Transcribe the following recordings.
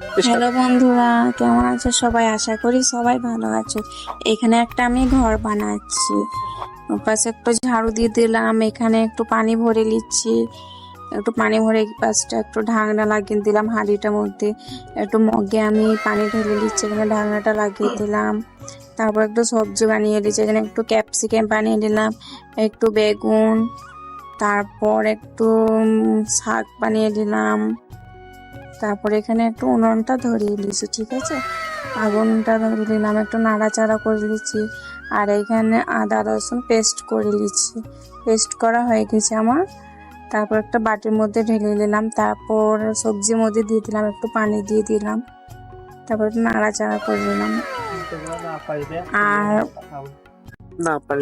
Hello বন্ধুরা, কেমন আছো সবাই? আশা করি সবাই ভালো আছো। এখানে একটা আমি ঘর বানাচ্ছি। পাশে একটু ঝাড়ু দিয়ে দিলাম, এখানে একটু পানি ভরে নিচ্ছি। একটু পানি ভরে পাশটা একটু ঢাকনা লাগিয়ে দিলাম হাঁড়িটার মধ্যে। একটু মগে আমি পানি ঢেলে দিচ্ছি এখানে ঢাকনাটা লাগিয়ে দিলাম। তারপর একটু সবজি বানিয়ে দিচ্ছি, এখানে একটু ক্যাপসিকাম বানিয়ে দিলাম, একটু বেগুন, তারপর একটু শাক বানিয়ে দিলাম। তারপর এখানে একটু উনুনটা ধরিয়ে দিয়েছি ঠিক আছে? আগুনটা ধরিয়ে দিলাম একটু নাড়াচাড়া করে দিচ্ছি। আর এখানে আদা রসুন পেস্ট করে দিচ্ছি পেস্ট করা হয়ে গেছে আমার। তারপর একটা বাটির মধ্যে ঢেলে দিলাম। তারপর সবজির মধ্যে দিয়ে দিলাম একটু পানি দিয়ে দিলাম। তারপর একটু নাড়াচাড়া করে দিলাম। আর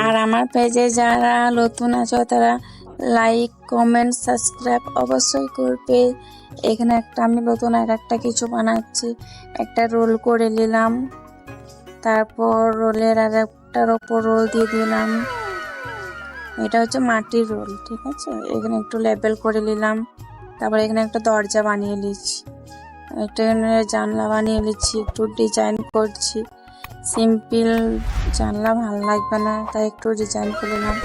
আর আমার পেজে যারা নতুন আছো তারা লাইক কমেন্ট সাবস্ক্রাইব অবশ্যই করবে। এখানে একটা আমি নতুন আর একটা কিছু বানাচ্ছি। একটা রোল করে নিলাম। তারপর রোলের আর একটার ওপর রোল দিয়ে দিলাম। এটা হচ্ছে মাটির রোল ঠিক আছে? এখানে একটু লেবেল করে নিলাম। তারপর এখানে একটা দরজা বানিয়ে নিচ্ছি। একটা জানলা বানিয়ে নিচ্ছি, একটু ডিজাইন করছি। সিম্পল জানলা, ভালো লাগবে না, তাই একটু ডিজাইন করলাম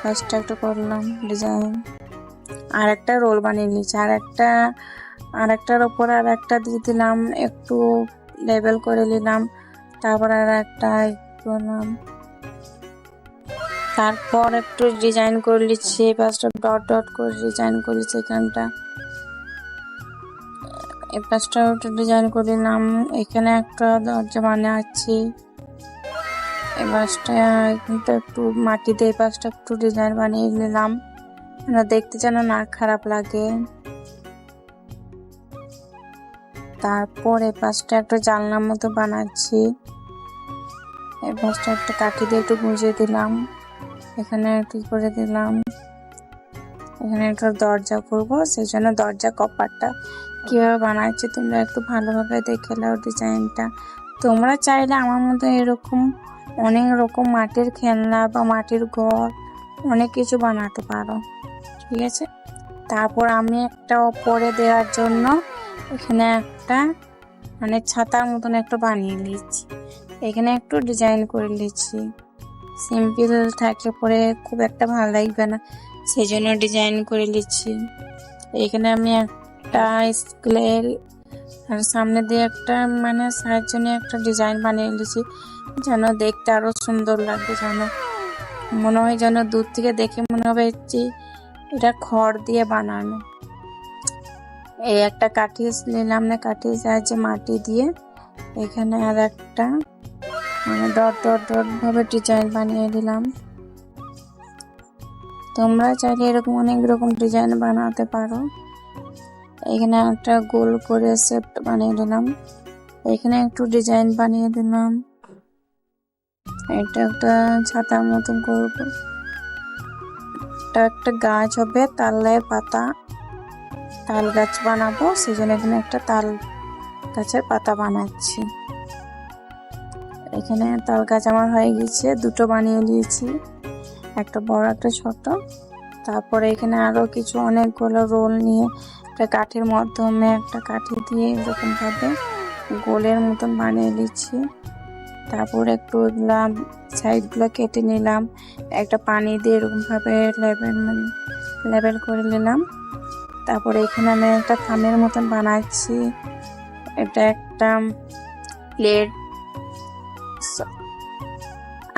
ফার্স্টটা একটু করলাম ডিজাইন আর একটা রোল বানিয়ে নিয়েছি। আর একটা আর একটার ওপর আর একটা দিয়ে দিলাম, একটু লেবেল করে নিলাম, তারপর আর একটা করলাম তারপর একটু ডিজাইন করে নিচ্ছি পাঁচটা ডট ডট করে ডিজাইন করেছি এখানটা এই পাঁচটা একটু ডিজাইন করে নিলাম, এখানে একটা দরজা বানাচ্ছি এই পাশটা এখানটা একটু মাটি দিয়ে পাশটা একটু ডিজাইন বানিয়ে নিলাম। দেখতে যেন না খারাপ লাগে। তারপর এই পাশটা একটা জানলার মতো বানাচ্ছি। এই পাশটা একটা কাঠি দিয়ে একটু গুঁজে দিলাম। এখানে কি করে দিলাম? এখানে একটা দরজা করব সেই জন্য দরজা কপারটা কীভাবে বানাচ্ছি তোমরা একটু ভালোভাবে দেখে নাও ডিজাইনটা। তোমরা চাইলে আমার মতো এরকম অনেক রকম মাটির খেলনা বা মাটির ঘর, অনেক কিছু বানাতে পারো, ঠিক আছে? তারপর আমি একটা ওপরে দেওয়ার জন্য এখানে একটা মানে ছাতার মতন একটা বানিয়ে নিচ্ছি এখানে একটু ডিজাইন করে নিচ্ছি সিম্পল থাকলে পরে খুব একটা ভালো লাগবে না সেই জন্য ডিজাইন করে নিচ্ছি এখানে আমি একটা স্কুলের আর সামনে দিয়ে একটা মানে সাইড জন্য একটা ডিজাইন বানিয়ে নিয়েছি যেন দেখতে আরও সুন্দর লাগবে যেন মনে হয় যেন দূর থেকে দেখে মনে হবে যে এটা খড় দিয়ে বানানো। এই একটা কাঠি নিলাম না কাঠির সাহায্যে মাটি দিয়ে এখানে আর একটা মানে ডট ডট ডট ভাবে ডিজাইন বানিয়ে দিলাম। তোমরা চাইলে এরকম অনেক রকম ডিজাইন বানাতে পারো। এখানে একটা গোল করে সেট বানিয়ে দিলাম। এখানে একটু ডিজাইন বানিয়ে দিলাম। এটা একটা ছাতার মতন করব এটা একটা গাছ হবে তালের পাতা, তাল গাছ বানাবো। সেই জন্য এখানে একটা তাল গাছের পাতা বানাচ্ছি। এখানে তাল গাছ আমার হয়ে গেছে দুটো বানিয়ে নিয়েছি একটা বড়, একটা ছোট। তারপরে এখানে আরও কিছু অনেকগুলো রোল নিয়ে একটা কাঠের মাধ্যমে একটা কাঠি দিয়ে এরকম ভাবে গোলের মতন বানিয়ে নিচ্ছি তারপর একটু এগুলা সাইডগুলো কেটে নিলাম। একটা পানি দিয়ে এরকম ভাবে লেবেল লেবেল করে নিলাম। তারপর এখানে আমি একটা থামের মতন বানাচ্ছি। এটা একটা প্লেট।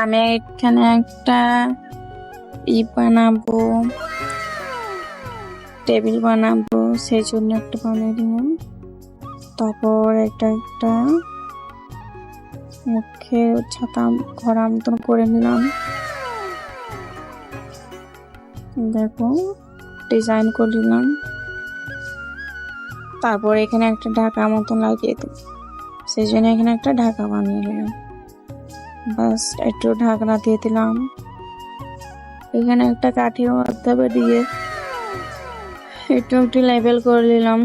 আমি এখানে একটা ই বানাবো, টেবিল বানাবো। সেই জন্য একটা বানিয়ে দিলাম। তারপর এটা একটা মুখে ছাতা ঘোরা মতন করে নিলাম। দেখো ডিজাইন করে নিলাম। তারপর এখানে একটা ঢাকা মতন লাগিয়ে দিলাম সেই জন্য এখানে একটা ঢাকা বানিয়ে নিলাম। বাস, একটু ঢাকনা দিয়ে দিলাম। এখানে একটা কাঠির মাধ্যমে দিয়ে একটু একটু লেবেল করে নিলাম।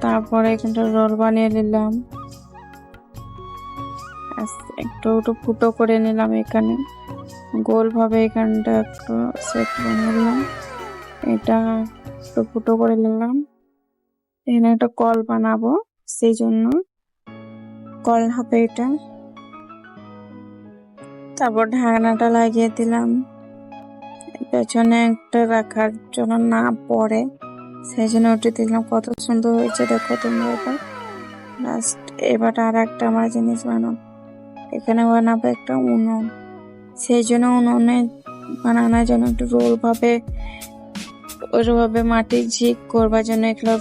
তারপরে এখানটা রোল বানিয়ে নিলাম। একটু একটু ফুটো করে নিলাম এখানে। গোল ভাবে এখানটা একটু সেট বানিয়ে নিলাম। এটা একটু ফুটো করে নিলাম। এখানে একটা কল বানাবো, সেই জন্য কল হবে এটা। তারপর ঢাকনাটা লাগিয়ে দিলাম। পেছনে একটা রাখার জন্য না পড়ে সেই জন্য ওটা দেখলাম কত সুন্দর হয়েছে। দেখো তোমরা এবার। লাস্ট এবার আর একটা আমার জিনিস বানাবো এখানে বানাবো একটা উনুন। সেই জন্য উনুনে বানানোর জন্য একটু রোল ভাবে, ওইভাবে মাটির ঝিক করবার জন্য এগুলো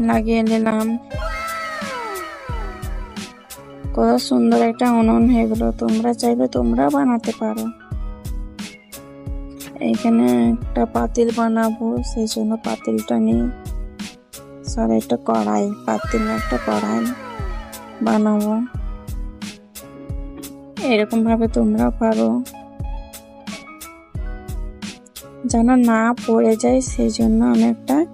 লাগিয়ে নিলাম। কত সুন্দর একটা উনুন। হয়ে গেলো তোমরা চাইলে তোমরা বানাতে পারো। এখানে একটা পাতিল বানাবো সেই জন্য পাতিলটা নিয়ে সরি একটা কড়াই পাতিল একটা কড়াই বানাবো। এরকম ভাবে তোমরা পারো। যেন না পড়ে যায় সেই জন্য আমি একটা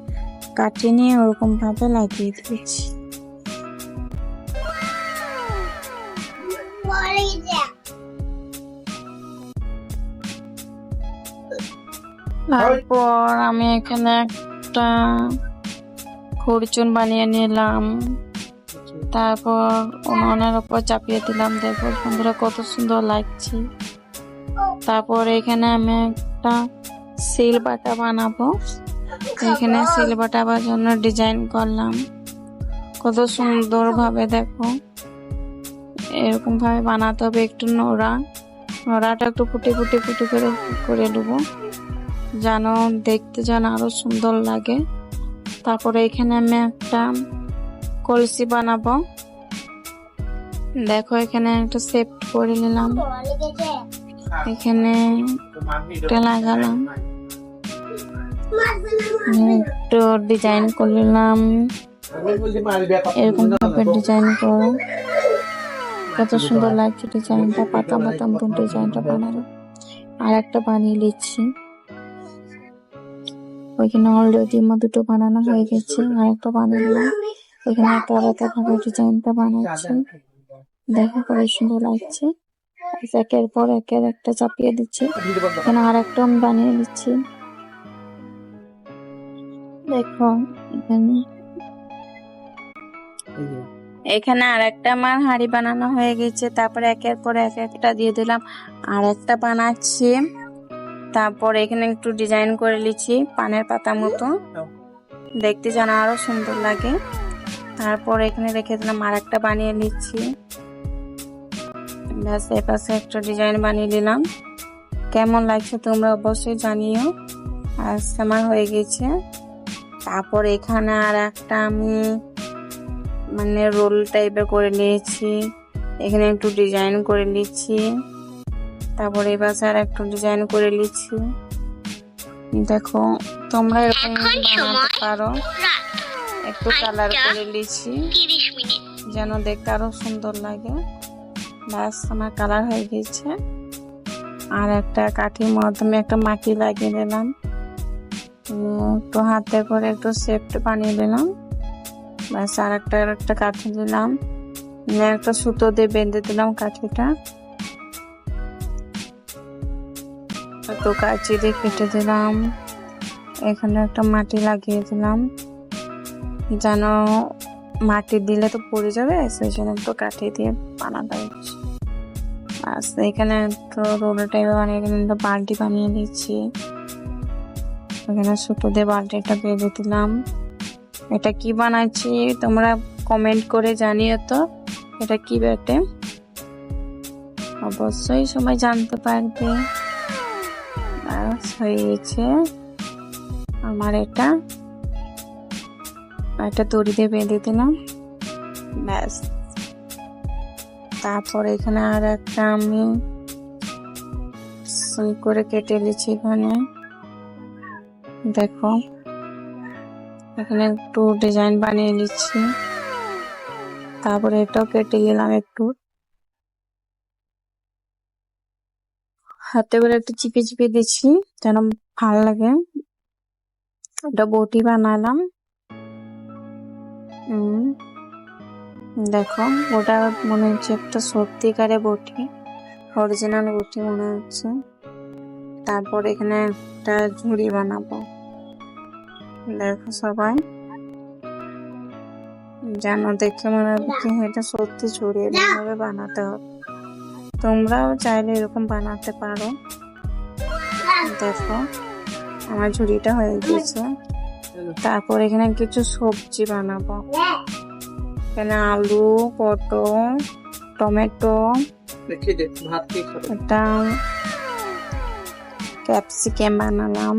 কাঠি নিয়ে ওরকম ভাবে লাগিয়ে দিয়েছি তারপর আমি এখানে একটা খরচুন বানিয়ে নিলাম। তারপর উনুনের উপর চাপিয়ে দিলাম। দেখো বন্ধুরা কত সুন্দর লাগছে। তারপর এখানে আমি একটা সিল বাটা বানাবো। এখানে সিল বাটাবার জন্য ডিজাইন করলাম। কত সুন্দর ভাবে দেখো। এরকম ভাবে বানাতে হবে একটু নোড়া। নোড়াটা একটু ফুটে ফুটে ফুটে করে করে নেব। যেন দেখতে যেন আরও সুন্দর লাগে। তারপরে এখানে আমি একটা কলসি বানাবো। দেখো, এখানে একটা সেট করে নিলাম। এখানে একটা লাগালাম। একটু ডিজাইন করে নিলাম। এরকম ভাবে ডিজাইন করো। কত সুন্দর লাগছে ডিজাইনটা পাতা পাতা মতন ডিজাইনটা বানানো আর একটা বানিয়ে নিচ্ছি। ওইখানে অলরেডি আমার দুটো বানানো হয়ে গেছে। আর একটা বানিয়ে নিলাম এখানে একটা আলাদা ভাবে ডিজাইনটা বানাচ্ছি। দেখো কত সুন্দর লাগছে। একের পর একের একটা চাপিয়ে দিচ্ছি। এখানে আর একটা আমি বানিয়ে দিচ্ছি। দেখো, এখানে। এখানে আর একটা আমার হাঁড়ি বানানো হয়ে গেছে। তারপরে একের পর এক একটা দিয়ে দিলাম। আর একটা বানাচ্ছি। তারপর এখানে একটু ডিজাইন করে নিচ্ছি পানের পাতা মতো। দেখতে যেন আরও সুন্দর লাগে। তারপর এখানে রেখে দিলাম আর একটা বানিয়ে নিচ্ছি। ব্যাস এপাশে একটা ডিজাইন বানিয়ে নিলাম। কেমন লাগছে তোমরা অবশ্যই জানিও। আর আমার হয়ে গেছে। তারপর এখানে আর একটা আমি মানে রোল টাইপের করে নিয়েছি। এখানে একটু ডিজাইন করে নিচ্ছি। তারপরে পাশে আর একটু ডিজাইন করে নিচ্ছি। দেখো তোমরা এরকম বানাতে পারো। একটু কালার করে নিচ্ছি। যেন দেখতে আরও সুন্দর লাগে। ব্যাস আমার কালার হয়ে গেছে। আর একটা কাঠির মাধ্যমে একটা মাটি লাগিয়ে দিলাম একটু হাতে করে একটু শেপটা বানিয়ে দিলাম ব্যাস আর একটা আর একটা কাঠি দিলাম নিয়ে একটা সুতো দিয়ে বেঁধে দিলাম কাঠিটা। একটু কাঁচি দিয়ে কেটে দিলাম। এখানে একটা মাটি লাগিয়ে দিলাম। যেন মাটি দিলে তো পড়ে যাবে, সেই জন্য একটু কাঠি দিয়ে বানাতে হচ্ছে। আর এখানে তো রোল টাইপের বানিয়ে এখানে একটা বালতি বানিয়ে দিচ্ছি। এখানে সুতো দিয়ে বালতিটা বেঁধে দিলাম। এটা কি বানাচ্ছি তোমরা কমেন্ট করে জানিও তো। এটা কি বেটে অবশ্যই সবাই জানতে পারবে। ব্যাস হয়ে গেছে আমার এটা। একটা দড়ি দিয়ে বেঁধে দিলাম। ব্যাস। তারপর এখানে আর একটা আমি করে কেটে নিচ্ছি এখানে। দেখো। এখানে একটু ডিজাইন বানিয়ে নিচ্ছি। তারপরে এটাও কেটে গেলাম একটু। হাতে করে একটু চিপে চিপে দিচ্ছি, যেন ভালো লাগে। একটা বটি বানালাম। দেখো, ওটা মনে হচ্ছে একটা সত্যিকারে বটি অরিজিনাল বটি মনে হচ্ছে। তারপর এখানে একটা ঝুড়ি বানাবো। দেখো সবাই। যেন দেখে মনে হবে কি, এটা সত্যি ঝুড়ি এভাবে বানাতে হবে। তোমরাও চাইলে এরকম বানাতে পারো। দেখো আমার ঝুড়িটা হয়ে গেছে তারপর এখানে কিছু সবজি বানাবো। এখানে আলু পটল টমেটো এটা ক্যাপসিকাম বানালাম।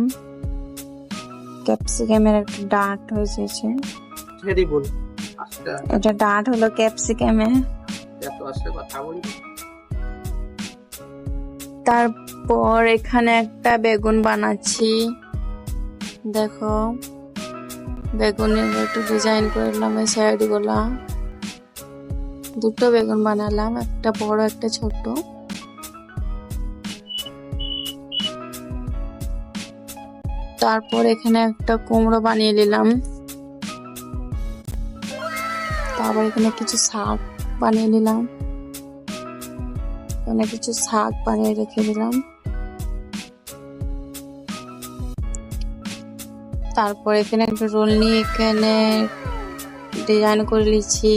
ক্যাপসিকামের একটা ডাঁট হয়েছে এটা ডাট হলো ক্যাপসিকামে। তারপর এখানে একটা বেগুন বানাচ্ছি। দেখো, বেগুনের একটু ডিজাইন করলাম এই সাইডগুলা। দুটো বেগুন বানালাম, একটা বড়, একটা ছোট। তারপর এখানে একটা কুমড়ো বানিয়ে নিলাম। তারপর এখানে কিছু শাক বানিয়ে নিলাম। এখানে কিছু শাক বানিয়ে রেখে দিলাম। তারপর এখানে একটা রোল নিয়ে এখানে ডিজাইন করে নিচ্ছি।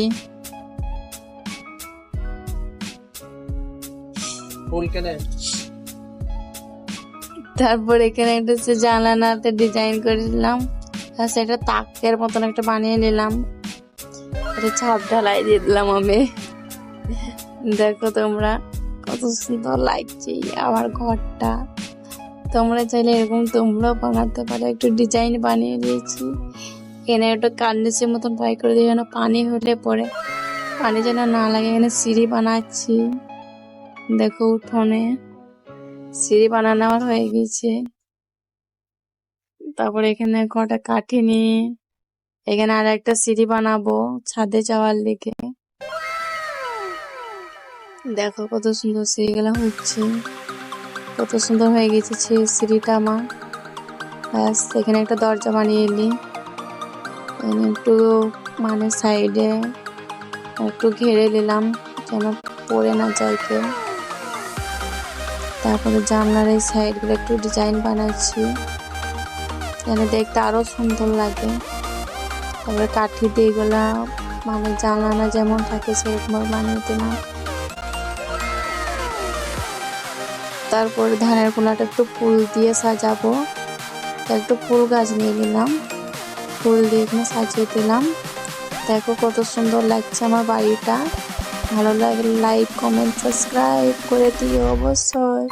তারপর এখানে একটা হচ্ছে জানালাতে ডিজাইন করে দিলাম। সেটা তাকের মতন একটা বানিয়ে নিলাম। এটা ছাপ ঢালাই দিয়ে দিলাম আমি। দেখো তোমরা। কত সুন্দর লাগছে আমার ঘরটা। তোমরা চাইলে এরকম তোমরাও বানাতে পারো। একটু ডিজাইন বানিয়ে দিয়েছি। এখানে একটা কার্নিসের মতন ট্রাই করে দিয়ে যেন পানি হলে পরে। পানি যেন না লাগে, এখানে সিঁড়ি বানাচ্ছি। দেখো উঠোনে। সিঁড়ি বানানো আমার হয়ে গেছে তারপরে এখানে কটা কাঠি নিয়ে এখানে আর একটা সিঁড়ি বানাবো ছাদে যাওয়ার লিগে। দেখো কত সুন্দর সিঁড়িগুলো হচ্ছে। কত সুন্দর হয়ে গেছে সিঁড়িটা আমার। ব্যাস, এখানে একটা দরজা বানিয়ে এলি। একটু মানে সাইডে একটু ঘেরে নিলাম, যেন পড়ে না যায় কেউ। তারপরে জানলার এই সাইডগুলো একটু ডিজাইন বানাচ্ছি। যেন দেখতে আরও সুন্দর লাগে। তারপরে কাঠি দিয়ে এগুলা মানে জানলা যেমন থাকে সেরকম বানিয়ে দিলাম। তারপরে ধানের কোনাটা একটু ফুল দিয়ে সাজাবো। একটু ফুল গাছ নিয়ে নিলাম। ফুল দিয়ে এখানে সাজিয়ে দিলাম। দেখো কত সুন্দর লাগছে আমার বাড়িটা। ভালো লাগলে লাইক কমেন্ট সাবস্ক্রাইব করে দিও অবশ্যই।